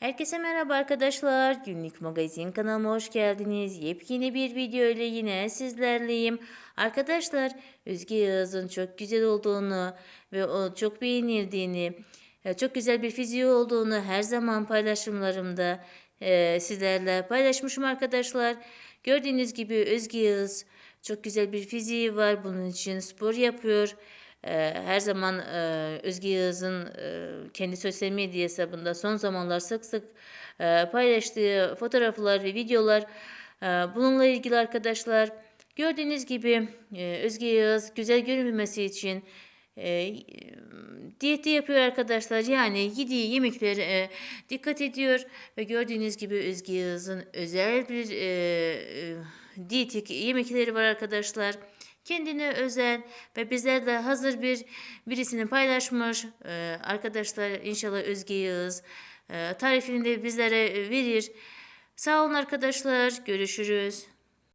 Herkese merhaba arkadaşlar. Günlük magazin kanalıma hoş geldiniz. Yepyeni bir video ile yine sizlerleyim. Arkadaşlar Özge Yağız'ın çok güzel olduğunu ve o çok beğenildiğini, e, çok güzel bir fiziği olduğunu her zaman paylaşımlarımda e, sizlerle paylaşmışım arkadaşlar. Gördüğünüz gibi Özge Yağız çok güzel bir fiziği var. Bunun için spor yapıyor. Her zaman Özge Yağız'ın kendi sosyal medya hesabında son zamanlar sık sık paylaştığı fotoğraflar ve videolar bununla ilgili arkadaşlar. Gördüğünüz gibi Özge Yağız güzel görünmesi için diyeti yapıyor arkadaşlar. Yani yediği yemeklere dikkat ediyor ve gördüğünüz gibi Özge Yağız'ın özel bir diyetik yemekleri var arkadaşlar. Kendine özel ve bizlerle hazır bir birisini paylaşmış. Ee, arkadaşlar inşallah Özge Yağız e, tarifini de bizlere verir. Sağ olun arkadaşlar. Görüşürüz.